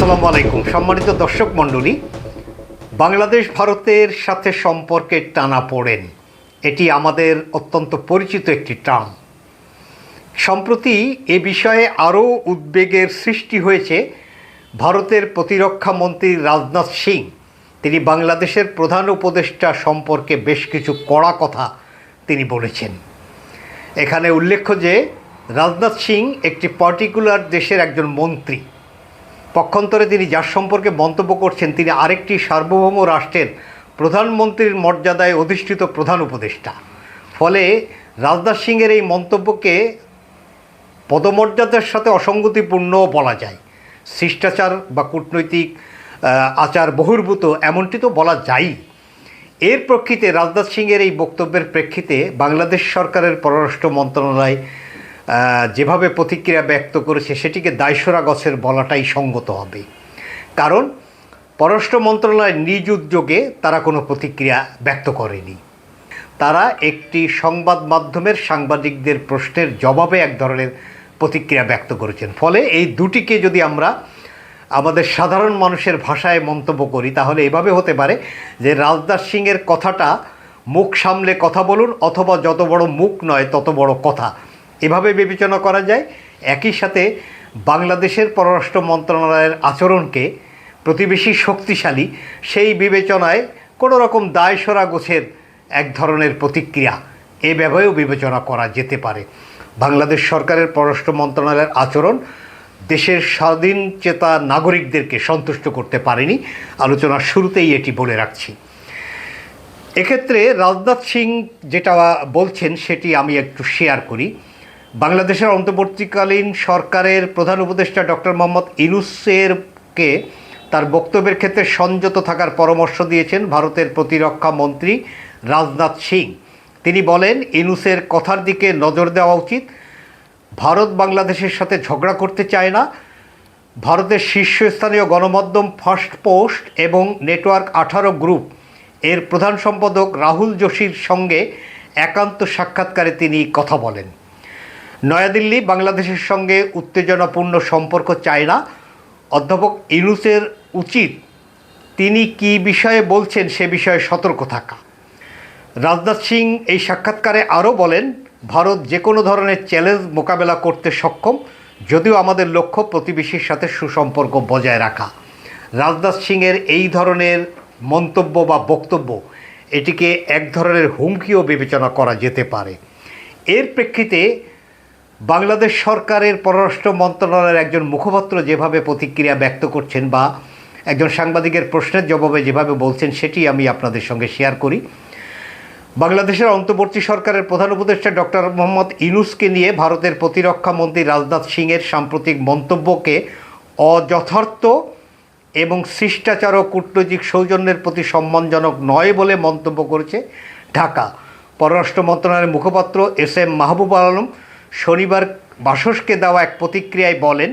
আসসালামু আলাইকুম। সম্মানিত দর্শক মণ্ডলী, বাংলাদেশ ভারতের সাথে সম্পর্কের টানা পড়েন। এটি আমাদের অত্যন্ত পরিচিত একটি টার্ম সম্প্রতি এ বিষয়ে আরও উদ্বেগের সৃষ্টি হয়েছে ভারতের প্রতিরক্ষা মন্ত্রী রাজনাথ সিং। তিনি বাংলাদেশের প্রধান উপদেষ্টা সম্পর্কে বেশ কিছু কড়া কথা তিনি বলেছেন। এখানে উল্লেখ্য যে, রাজনাথ সিং একটি পার্টিকুলার দেশের একজন মন্ত্রী। পক্ষান্তরে তিনি যার সম্পর্কে মন্তব্য করছেন, তিনি আরেকটি সার্বভৌম রাষ্ট্রের প্রধানমন্ত্রীর মর্যাদায় অধিষ্ঠিত প্রধান উপদেষ্টা। ফলে রাজনাথ সিংয়ের এই মন্তব্যকে পদমর্যাদার সাথে অসঙ্গতিপূর্ণ বলা যায়। শিষ্টাচার বা কূটনৈতিক আচার বহির্ভূত এমনটি তো বলা যায় এর প্রেক্ষিতে রাজনাথ সিংয়ের এই বক্তব্যের প্রেক্ষিতে বাংলাদেশ সরকারের পররাষ্ট্র মন্ত্রণালয় যেভাবে প্রতিক্রিয়া ব্যক্ত করেছে, সেটিকে দায়সরা গছের বলাটাই সঙ্গত হবে। কারণ পররাষ্ট্র মন্ত্রণালয় নিজ উদ্যোগে তারা কোনো প্রতিক্রিয়া ব্যক্ত করেনি। তারা একটি সংবাদ মাধ্যমের সাংবাদিকদের প্রশ্নের জবাবে এক ধরনের প্রতিক্রিয়া ব্যক্ত করেছেন। ফলে এই দুটিকে যদি আমরা আমাদের সাধারণ মানুষের ভাষায় মন্তব্য করি, তাহলে এভাবে হতে পারে যে রাজনাথ সিংয়ের কথাটা মুখ সামলে কথা বলুন, অথবা যত বড় মুখ নয়, তত বড় কথা। এভাবে বিবেচনা করা যায়। একই সাথে বাংলাদেশের পররাষ্ট্র মন্ত্রণালয়ের আচরণকে প্রতিবেশী শক্তিশালী, সেই বিবেচনায় কোনো রকম দায়সরা গোছের এক ধরনের প্রতিক্রিয়া এ ব্যাপারেও বিবেচনা করা যেতে পারে। বাংলাদেশ সরকারের পররাষ্ট্র মন্ত্রণালয়ের আচরণ দেশের স্বাধীন চেতা নাগরিকদেরকে সন্তুষ্ট করতে পারেনি। আলোচনার শুরুতেই এটি বলে রাখছি। এক্ষেত্রে রাজনাথ সিং যেটা বলছেন, সেটি আমি একটু শেয়ার করি। বাংলাদেশের অন্তর্বর্তীকালীন সরকারের প্রধান উপদেষ্টা ডক্টর মোহাম্মদ ইনুসেরকে তার বক্তব্যের ক্ষেত্রে সংযত থাকার পরামর্শ দিয়েছেন ভারতের প্রতিরক্ষা মন্ত্রী রাজনাথ সিং। তিনি বলেন ইনুসের কথার দিকে নজর দেওয়া উচিত। ভারত বাংলাদেশের সাথে ঝগড়া করতে চায় না। ভারতের শীর্ষস্থানীয় গণমাধ্যম ফার্স্ট পোস্ট এবং নেটওয়ার্ক আঠারো গ্রুপ। এর প্রধান সম্পাদক রাহুল যোশীর সঙ্গে একান্ত সাক্ষাৎকারে তিনি কথা বলেন। নয়াদিল্লি বাংলাদেশের সঙ্গে উত্তেজনাপূর্ণ সম্পর্ক চায় না। অধ্যাপক ইনুসের উচিত তিনি কি বিষয়ে বলছেন সে বিষয়ে সতর্ক থাকা। রাজনাথ সিং এই সাক্ষাৎকারে আরও বলেন, ভারত যে কোনো ধরনের চ্যালেঞ্জ মোকাবেলা করতে সক্ষম, যদিও আমাদের লক্ষ্য প্রতিবেশীর সাথে সুসম্পর্ক বজায় রাখা। রাজনাথ সিংয়ের এই ধরনের মন্তব্য বা বক্তব্য, এটিকে এক ধরনের হুমকিও বিবেচনা করা যেতে পারে। এর প্রেক্ষিতে বাংলাদেশ সরকারের পররাষ্ট্র মন্ত্রণালয়ের একজন মুখপাত্র যেভাবে প্রতিক্রিয়া ব্যক্ত করছেন বা একজন সাংবাদিকের প্রশ্নের জবাবে যেভাবে বলছেন, সেটি আমি আপনাদের সঙ্গে শেয়ার করি। বাংলাদেশের অন্তর্বর্তী সরকারের প্রধান উপদেষ্টা ডক্টর মোহাম্মদ ইনুসকে নিয়ে ভারতের প্রতিরক্ষা মন্ত্রী রাজনাথ সিংয়ের সাম্প্রতিক মন্তব্যকে অযথার্থ এবং শিষ্টাচার ও কূটনৈতিক সৌজন্যের প্রতি সম্মানজনক নয় বলে মন্তব্য করেছে ঢাকা। পররাষ্ট্র মন্ত্রণালয়ের মুখপাত্র এস এম মাহবুব আলম শনিবার বাসসকে দেওয়া এক প্রতিক্রিয়ায় বলেন,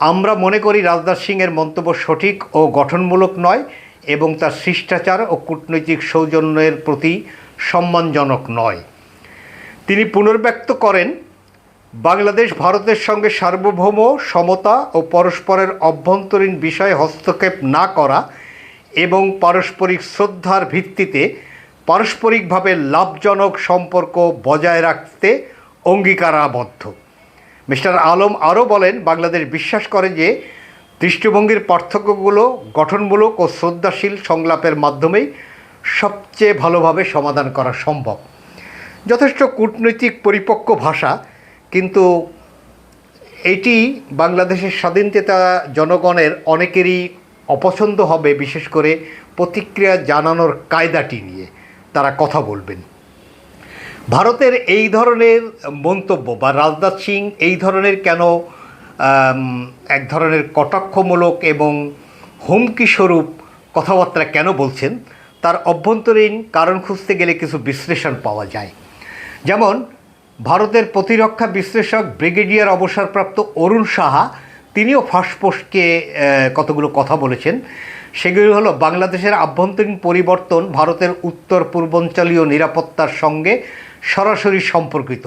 আমরা মনে করি রাজনাথ সিংয়ের মন্তব্য সঠিক ও গঠনমূলক নয় এবং তার শিষ্টাচার ও কূটনৈতিক সৌজন্যের প্রতি সম্মানজনক নয়। তিনি পুনর্ব্যক্ত করেন, বাংলাদেশ ভারতের সঙ্গে সার্বভৌম সমতা ও পরস্পরের অভ্যন্তরীণ বিষয়ে হস্তক্ষেপ না করা এবং পারস্পরিক শ্রদ্ধার ভিত্তিতে পারস্পরিকভাবে লাভজনক সম্পর্ক বজায় রাখতে অঙ্গীকারাবদ্ধ। মিস্টার আলম আরও বলেন, বাংলাদেশ বিশ্বাস করে যে দৃষ্টিভঙ্গির পার্থক্যগুলো গঠনমূলক ও শ্রদ্ধাশীল সংলাপের মাধ্যমেই সবচেয়ে ভালোভাবে সমাধান করা সম্ভব। যথেষ্ট কূটনৈতিক পরিপক্ক ভাষা, কিন্তু এটি বাংলাদেশের স্বাধীনচেতা জনগণের অনেকেরই অপছন্দ হবে, বিশেষ করে প্রতিক্রিয়া জানানোর কায়দাটি নিয়ে। তারা কথা বলবেন। ভারতের এই ধরনের মন্তব্য বা রাজনাথ সিং এই ধরনের কেন এক ধরনের কটাক্ষমূলক এবং হুমকি স্বরূপ কথাবার্তা কেন বলছেন, তার অভ্যন্তরীণ কারণ খুঁজতে গেলে কিছু বিশ্লেষণ পাওয়া যায়। যেমন, ভারতের প্রতিরক্ষা বিশ্লেষক ব্রিগেডিয়ার অবসরপ্রাপ্ত অরুণ সাহা, তিনিও ফাঁসপোস্টকে কতগুলো কথা বলেছেন। সেগুলি হলো বাংলাদেশের আভ্যন্তরীণ পরিবর্তন, ভারতের উত্তর পূর্বাঞ্চলীয় নিরাপত্তার সঙ্গে সরাসরি সম্পর্কিত।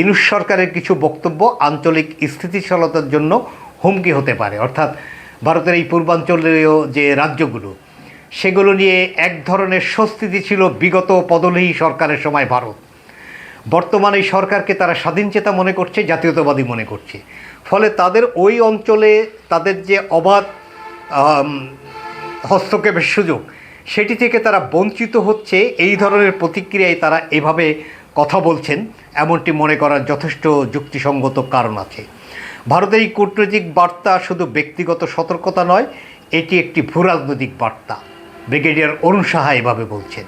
ইনুস সরকারের কিছু বক্তব্য আঞ্চলিক স্থিতিশীলতার জন্য হুমকি হতে পারে। অর্থাৎ ভারতের এই পূর্বাঞ্চলীয় যে রাজ্যগুলো, সেগুলো নিয়ে এক ধরনের স্বস্তিতে ছিল বিগত পদলেহী সরকারের সময় ভারত। বর্তমানে এই সরকারকে তারা স্বাধীনচেতা মনে করছে, জাতীয়তাবাদী মনে করছে। ফলে তাদের ওই অঞ্চলে তাদের যে অবাধ হস্তক্ষেপের সুযোগ সেটি থেকে তারা বঞ্চিত হচ্ছে, এই ধরনের প্রতিক্রিয়ায় তারা এভাবে কথা বলছেন, এমনটি মনে করার যথেষ্ট যুক্তিসঙ্গত কারণ আছে। ভারতের এই কূটনৈতিক বার্তা শুধু ব্যক্তিগত সতর্কতা নয়, এটি একটি ভূরাজনৈতিক বার্তা। ব্রিগেডিয়ার অরুণ সাহা এভাবে বলছেন।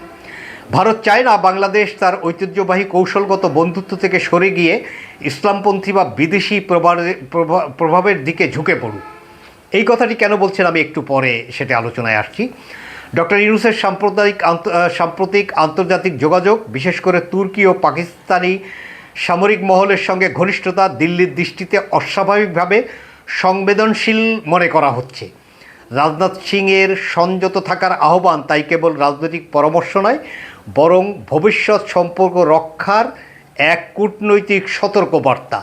ভারত চায় না বাংলাদেশ তার ঐতিহ্যবাহী কৌশলগত বন্ধুত্ব থেকে সরে গিয়ে ইসলামপন্থী বা বিদেশি প্রভাবে- প্রভা- প্রভাবের দিকে ঝুঁকে পড়ুক। এই কথাটি কেন বলছেন আমি একটু পরে সেটা আলোচনায় আসছি। ডক্টর ইউনুসের সাম্প্রদায়িক সাম্প্রতিক আন্তর্জাতিক যোগাযোগ, বিশেষ করে তুর্কি ও পাকিস্তানি সামরিক মহলের সঙ্গে ঘনিষ্ঠতা দিল্লির দৃষ্টিতে অস্বাভাবিকভাবে সংবেদনশীল মনে করা হচ্ছে। রাজনাথ সিংয়ের সংযত থাকার আহ্বান তাই কেবল রাজনৈতিক পরামর্শ নয়, বরং ভবিষ্যৎ সম্পর্ক রক্ষার এক কূটনৈতিক সতর্কবার্তা,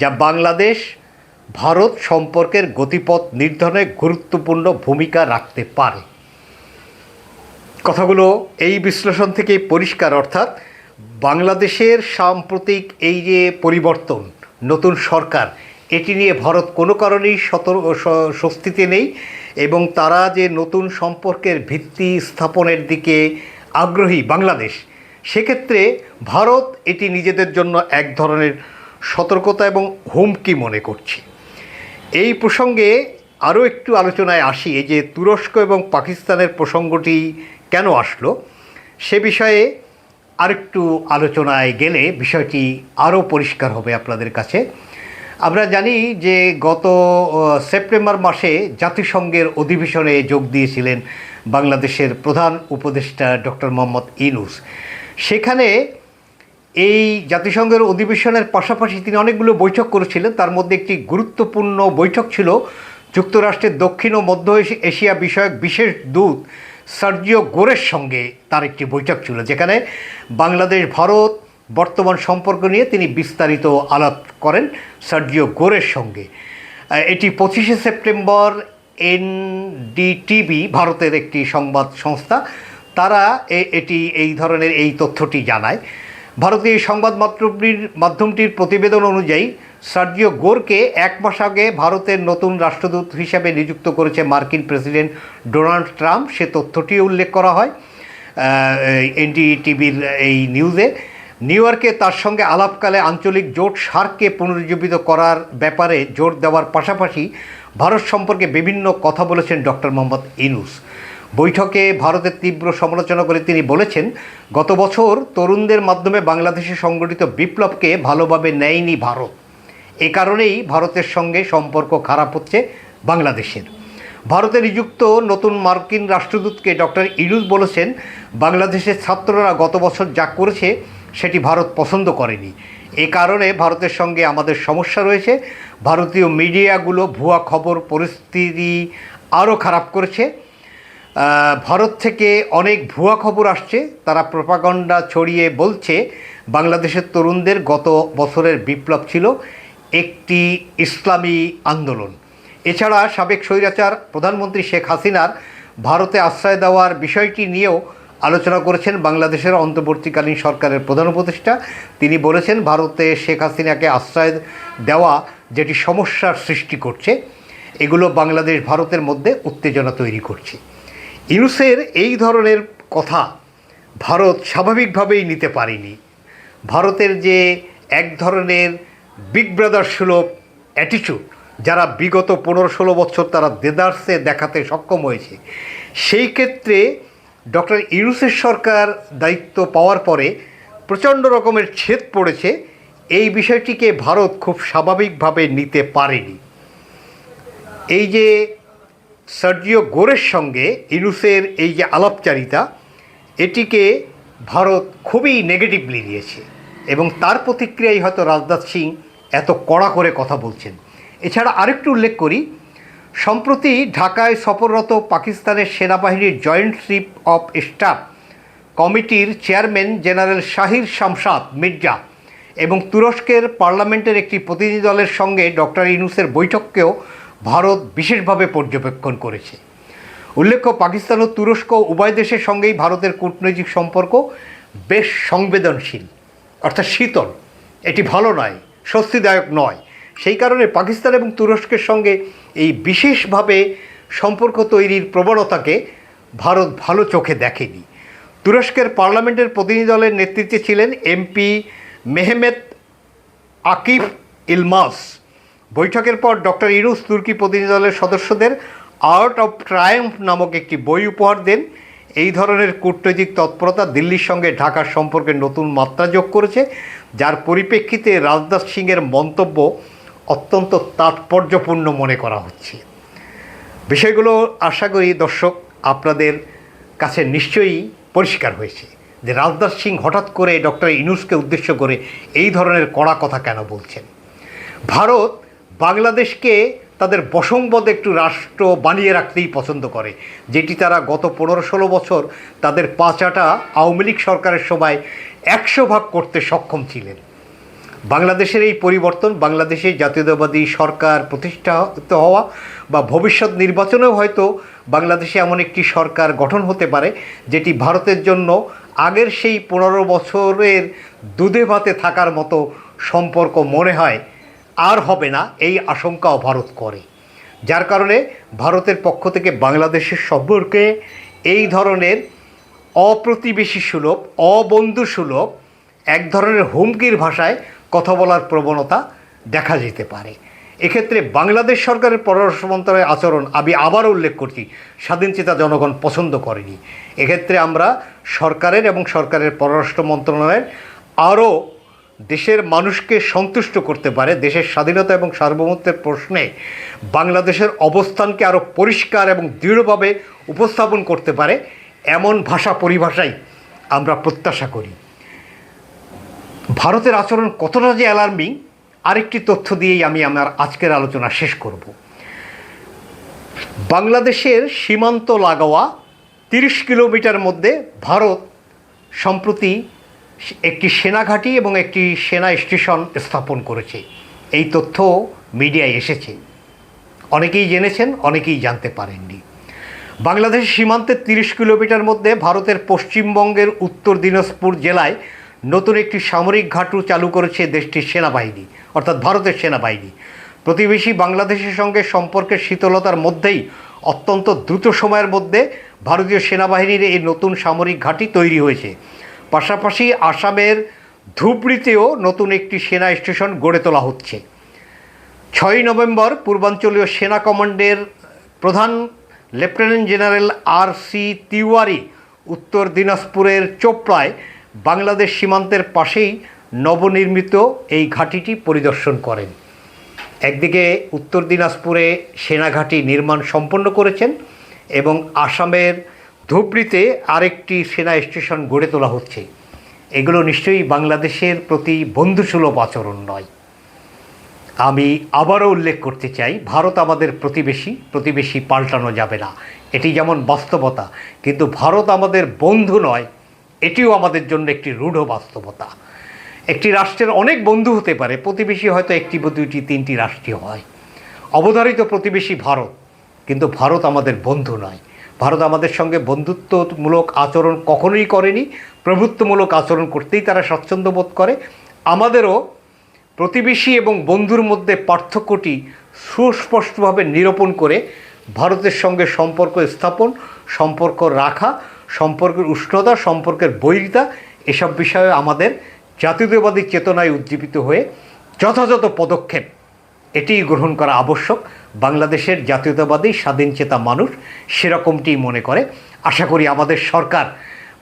যা বাংলাদেশ, ভারত সম্পর্কের গতিপথ নির্ধারণে গুরুত্বপূর্ণ ভূমিকা রাখতে পারে। কথাগুলো এই বিশ্লেষণ থেকে পরিষ্কার, অর্থাৎ বাংলাদেশের সাম্প্রতিক এই যে পরিবর্তন, নতুন সরকার, এটি নিয়ে ভারত কোনো কারণেই সতর্ক স্বস্তিতে নেই এবং তারা যে নতুন সম্পর্কের ভিত্তি স্থাপনের দিকে আগ্রহী বাংলাদেশ, সেক্ষেত্রে ভারত এটি নিজেদের জন্য এক ধরনের সতর্কতা এবং হুমকি মনে করছে। এই প্রসঙ্গে আরও একটু আলোচনায় আসি, এই যে তুরস্ক এবং পাকিস্তানের প্রসঙ্গটি কেন আসলো? সে বিষয়ে আরেকটু আলোচনায় গেলে বিষয়টি আরও পরিষ্কার হবে আপনাদের কাছে। আমরা জানি যে গত সেপ্টেম্বর মাসে জাতিসংঘের অধিবেশনে যোগ দিয়েছিলেন বাংলাদেশের প্রধান উপদেষ্টা ডক্টর মোহাম্মদ ইনুস সেখানে এই জাতিসংঘের অধিবেশনের পাশাপাশি তিনি অনেকগুলো বৈঠক করেছিলেন। তার মধ্যে একটি গুরুত্বপূর্ণ বৈঠক ছিল যুক্তরাষ্ট্রের দক্ষিণ ও মধ্য এশি- এশিয়া বিষয়ক বিশেষ দূত সার্জিও গোরের সঙ্গে তার একটি বৈঠক ছিল, যেখানে বাংলাদেশ, ভারত বর্তমান সম্পর্ক নিয়ে তিনি বিস্তারিত আলাপ করেন সার্জিও গোরের সঙ্গে। এটি পঁচিশে সেপ্টেম্বর এনডিটিভি, ভারতের একটি সংবাদ সংস্থা। তারা এটি এই ধরনের এই তথ্যটি জানায়। ভারতীয় সংবাদ মাধ্যমটির মাধ্যমটির প্রতিবেদন অনুযায়ী, সার্জিও গোরকে এক মাস আগে ভারতের নতুন রাষ্ট্রদূত হিসাবে নিযুক্ত করেছে মার্কিন প্রেসিডেন্ট ডোনাল্ড ট্রাম্প। সে তথ্যটি উল্লেখ করা হয় এনডিটিভির এই নিউজে। নিউ ইয়র্কে তার সঙ্গে আলাপকালে আঞ্চলিক জোট সার্ককে পুনরুজ্জীবিত করার ব্যাপারে জোর দেওয়ার পাশাপাশি ভারত সম্পর্কে বিভিন্ন কথা বলেছেন ডক্টর মোহাম্মদ ইনুস বৈঠকে ভারতের তীব্র সমালোচনা করে তিনি বলেছেন, গত বছর তরুণদের মাধ্যমে বাংলাদেশে সংগঠিত বিপ্লবকে ভালোভাবে নেয়নি ভারত। এ কারণেই ভারতের সঙ্গে সম্পর্ক খারাপ হচ্ছে বাংলাদেশের। ভারতে নিযুক্ত নতুন মার্কিন রাষ্ট্রদূতকে ডক্টর ইনুস বলেছেন, বাংলাদেশের ছাত্ররা গত বছর যা করেছে সেটি ভারত পছন্দ করেনি। এ কারণে ভারতের সঙ্গে আমাদের সমস্যা রয়েছে। ভারতীয় মিডিয়াগুলো ভুয়া খবর, পরিস্থিতি আরও খারাপ করেছে। ভারত থেকে অনেক ভুয়া খবর আসছে। তারা প্রপাগণ্ডা ছড়িয়ে বলছে, বাংলাদেশের তরুণদের গত বছরের বিপ্লব ছিল একটি ইসলামী আন্দোলন। এছাড়া সাবেক স্বৈরাচার প্রধানমন্ত্রী শেখ হাসিনার ভারতে আশ্রয় দেওয়ার বিষয়টি নিয়েও আলোচনা করেছেন বাংলাদেশের অন্তর্বর্তীকালীন সরকারের প্রধান উপদেষ্টা। তিনি বলেছেন, ভারতে শেখ হাসিনাকে আশ্রয় দেওয়া যেটি সমস্যার সৃষ্টি করছে, এগুলো বাংলাদেশ ভারতের মধ্যে উত্তেজনা তৈরি করছে। ইউনুসের এই ধরনের কথা ভারত স্বাভাবিকভাবেই নিতে পারেনি। ভারতের যে এক ধরনের বিগ ব্রাদার সুলভ অ্যাটিটিউড যারা বিগত পনেরো ষোলো বছর তারা দেদার্সে দেখাতে সক্ষম হয়েছে, সেই ক্ষেত্রে ডক্টর ইউনুসের সরকার দায়িত্ব পাওয়ার পরে প্রচণ্ড রকমের ছেদ পড়েছে। এই বিষয়টিকে ভারত খুব স্বাভাবিকভাবে নিতে পারেনি। এই যে সার্জিও গোরের সঙ্গে ইনুসের এই যে আলাপচারিতা, এটিকে ভারত খুবই নেগেটিভলি নিয়েছে এবং তার প্রতিক্রিয়ায় হয়তো রাজনাথ সিং এত কড়া করে কথা বলছেন। এছাড়া আরেকটু উল্লেখ করি, সম্প্রতি ঢাকায় সফররত পাকিস্তানের সেনাবাহিনীর জয়েন্ট চিফ অফ স্টাফ কমিটির চেয়ারম্যান জেনারেল শাহির শামসাদ মির্জা এবং তুরস্কের পার্লামেন্টের একটি প্রতিনিধি দলের সঙ্গে ডক্টর ইনুসের বৈঠককেও ভারত বিশেষভাবে পর্যবেক্ষণ করেছে। উল্লেখ্য, পাকিস্তান ও তুরস্ক উভয় দেশের সঙ্গেই ভারতের কূটনৈতিক সম্পর্ক বেশ সংবেদনশীল, অর্থাৎ শীতল। এটি ভালো নয়, স্বস্তিদায়ক নয়। সেই কারণে পাকিস্তান এবং তুরস্কের সঙ্গে এই বিশেষভাবে সম্পর্ক তৈরির প্রবণতাকে ভারত ভালো চোখে দেখেনি। তুরস্কের পার্লামেন্টের প্রতিনিধি দলের নেতৃত্বে ছিলেন এমপি মেহমেদ আকিফ ইলমাস। বৈঠকের পর ডক্টর ইরুস তুর্কি প্রতিনিধি দলের সদস্যদের আর্ট অফ ট্রায়াম্ফ নামক একটি বই উপহার দেন। এই ধরনের কূটনৈতিক তৎপরতা দিল্লির সঙ্গে ঢাকার সম্পর্কে নতুন মাত্রা যোগ করেছে, যার পরিপ্রেক্ষিতে রাজনাথ সিংয়ের মন্তব্য অত্যন্ত তাৎপর্যপূর্ণ মনে করা হচ্ছে। বিষয়গুলো আশা করি দর্শক আপনাদের কাছে নিশ্চয়ই পরিষ্কার হয়েছে যে রাজনাথ সিং হঠাৎ করে ডক্টর ইনুসকে উদ্দেশ্য করে এই ধরনের কড়া কথা কেন বলছেন? ভারত বাংলাদেশকে তাদের বসংবদ একটু রাষ্ট্র বানিয়ে রাখতেই পছন্দ করে, যেটি তারা গত পনেরো ষোলো বছর তাদের পাঁচাটা আওয়ামী লীগ সরকারের সময় একশো ভাগ করতে সক্ষম ছিলেন। বাংলাদেশের এই পরিবর্তন, বাংলাদেশে জাতীয়তাবাদী সরকার প্রতিষ্ঠিত হওয়া বা ভবিষ্যৎ নির্বাচনেও হয়তো বাংলাদেশে এমন একটি সরকার গঠন হতে পারে, যেটি ভারতের জন্য আগের সেই পনেরো বছরের দুধে ভাতে থাকার মতো সম্পর্ক মনে হয় আর হবে না এই আশঙ্কাও ভারত করে। যার কারণে ভারতের পক্ষ থেকে বাংলাদেশের সম্পর্কে এই ধরনের অপ্রতিবেশী সুলভ, অবন্ধু সুলভ, এক ধরনের হুমকির ভাষায় কথা বলার প্রবণতা দেখা যেতে পারে। এক্ষেত্রে বাংলাদেশ সরকারের পররাষ্ট্র মন্ত্রণালয়ের আচরণ আমি আবারও উল্লেখ করছি স্বাধীনচেতা জনগণ পছন্দ করেনি। এক্ষেত্রে আমরা সরকারের এবং সরকারের পররাষ্ট্র মন্ত্রণালয়ের আরও দেশের মানুষকে সন্তুষ্ট করতে পারে। দেশের স্বাধীনতা এবং সার্বভৌমত্বের প্রশ্নে বাংলাদেশের অবস্থানকে আরও পরিষ্কার এবং দৃঢ়ভাবে উপস্থাপন করতে পারে, এমন ভাষা পরিভাষাই আমরা প্রত্যাশা করি। ভারতের আচরণ কতটা যে অ্যালার্মিং আরেকটি তথ্য দিয়েই আমি আমার আজকের আলোচনা শেষ করব। বাংলাদেশের সীমান্ত লাগোয়া তিরিশ কিলোমিটার মধ্যে ভারত, সম্প্রতি একটি সেনাঘাঁটি এবং একটি সেনা স্টেশন স্থাপন করেছে। এই তথ্য মিডিয়ায় এসেছে। অনেকেই জেনেছেন, অনেকেই জানতে পারেননি। বাংলাদেশ সীমান্তের তিরিশ কিলোমিটার মধ্যে ভারতের পশ্চিমবঙ্গের উত্তর দিনাজপুর জেলায় নতুন একটি সামরিক ঘাঁটু চালু করেছে দেশটির সেনাবাহিনী, অর্থাৎ ভারতের সেনাবাহিনী। প্রতিবেশী বাংলাদেশের সঙ্গে সম্পর্কের শীতলতার মধ্যেই অত্যন্ত দ্রুত সময়ের মধ্যে ভারতীয় সেনাবাহিনীর এই নতুন সামরিক ঘাঁটি তৈরি হয়েছে। পাশাপাশি আসামের ধুবড়িতেও নতুন একটি সেনা স্টেশন গড়ে তোলা হচ্ছে। ছয়ই নভেম্বর পূর্বাঞ্চলীয় সেনা কমান্ডের প্রধান lieutenant general R C Tiwari উত্তর দিনাজপুরের চোপড়ায় বাংলাদেশ সীমান্তের পাশেই নবনির্মিত এই ঘাঁটিটি পরিদর্শন করেন। একদিকে উত্তর দিনাজপুরে সেনাঘাঁটি নির্মাণ সম্পন্ন করেছেন এবং আসামের ধুবড়িতে আরেকটি সেনা স্টেশন গড়ে তোলা হচ্ছে। এগুলো নিশ্চয়ই বাংলাদেশের প্রতি বন্ধুসুলভ আচরণ নয়। আমি আবারও উল্লেখ করতে চাই, ভারত আমাদের প্রতিবেশী প্রতিবেশী পাল্টানো যাবে না। এটি যেমন বাস্তবতা, কিন্তু ভারত আমাদের বন্ধু নয়, এটিও আমাদের জন্য একটি রূঢ় বাস্তবতা। একটি রাষ্ট্রের অনেক বন্ধু হতে পারে, প্রতিবেশী হয়তো একটি বা দুইটি, তিনটি রাষ্ট্রীয় হয়। অবধারিত প্রতিবেশী ভারত, কিন্তু ভারত আমাদের বন্ধু নয়। ভারত আমাদের সঙ্গে বন্ধুত্বমূলক আচরণ কখনোই করেনি, প্রভুত্বমূলক আচরণ করতেই তারা স্বাচ্ছন্দ্য বোধ করে। আমাদেরও প্রতিবেশী এবং বন্ধুর মধ্যে পার্থক্যটি সুস্পষ্টভাবে নিরূপণ করে ভারতের সঙ্গে সম্পর্ক স্থাপন, সম্পর্ক রাখা, সম্পর্কের উষ্ণতা, সম্পর্কের বৈরিতা, এসব বিষয়ে আমাদের জাতীয়তাবাদী চেতনায় উজ্জীবিত হয়ে যথাযথ পদক্ষেপ এটিই গ্রহণ করা আবশ্যক। বাংলাদেশের জাতীয়তাবাদী স্বাধীনচেতা মানুষ সেরকমটি মনে করে। আশা করি আমাদের সরকার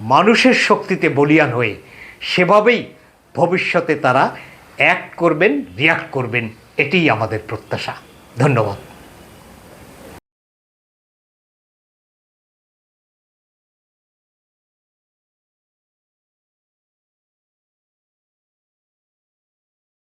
মানুষের শক্তিতে বলিয়ান হয়ে সেভাবেই ভবিষ্যতে তারা অ্যাক্ট করবেন, রিয়াক্ট করবেন, এটিই আমাদের প্রত্যাশা। ধন্যবাদ।